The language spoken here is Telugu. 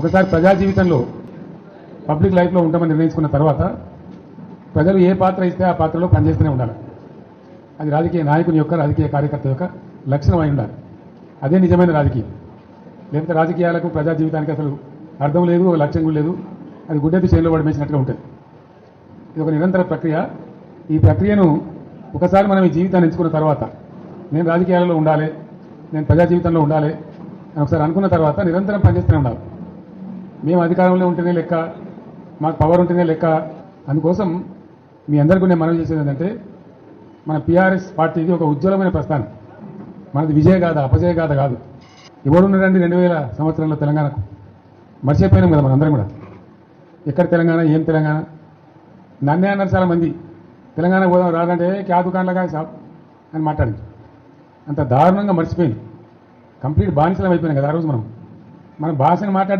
ఒకసారి ప్రజా జీవితంలో పబ్లిక్ లైఫ్లో ఉంటామని నిర్ణయించుకున్న తర్వాత ప్రజలు ఏ పాత్ర ఇస్తే ఆ పాత్రలో పనిచేస్తూనే ఉండాలి. అది రాజకీయ నాయకుని యొక్క రాజకీయ కార్యకర్త యొక్క లక్షణం అయి ఉండాలి. అదే నిజమైన రాజకీయం. లేకపోతే రాజకీయాలకు ప్రజా జీవితానికి అసలు అర్థం లేదు ఒక లక్ష్యం కూడా లేదు. అది గుడ్డెత్తి చేతిలో పడి ఉంటుంది. ఇది ఒక నిరంతర ప్రక్రియ. ఈ ప్రక్రియను ఒకసారి మనం ఈ జీవితాన్ని ఎంచుకున్న తర్వాత నేను రాజకీయాలలో ఉండాలి నేను ప్రజా జీవితంలో ఉండాలి అని ఒకసారి అనుకున్న తర్వాత నిరంతరం పనిచేస్తూనే ఉండాలి. మేము అధికారంలో ఉంటేనే లెక్క మాకు పవర్ ఉంటేనే లెక్క. అందుకోసం మీ అందరికీ నేను మనవి చేసేది ఏంటంటే మన పిఆర్ఎస్ పార్టీది ఒక ఉజ్వలమైన ప్రస్థానం. మనది విజయ గాథ అపజయ గాథ కాదు. ఎవరున్నారండి రెండు వేల సంవత్సరంలో తెలంగాణకు? మర్చిపోయినాం కదా మనందరం కూడా. ఎక్కడ తెలంగాణ ఏం తెలంగాణ? నన్నే అన్నారు చాలా మంది తెలంగాణ పోదాం రాదంటే క్యా కానీ సాబ్? అని మాట్లాడింది. అంత దారుణంగా మర్చిపోయింది కంప్లీట్ బానిసలం అయిపోయినాం కదా ఆ రోజు మనం. మన భాషను మాట్లాడి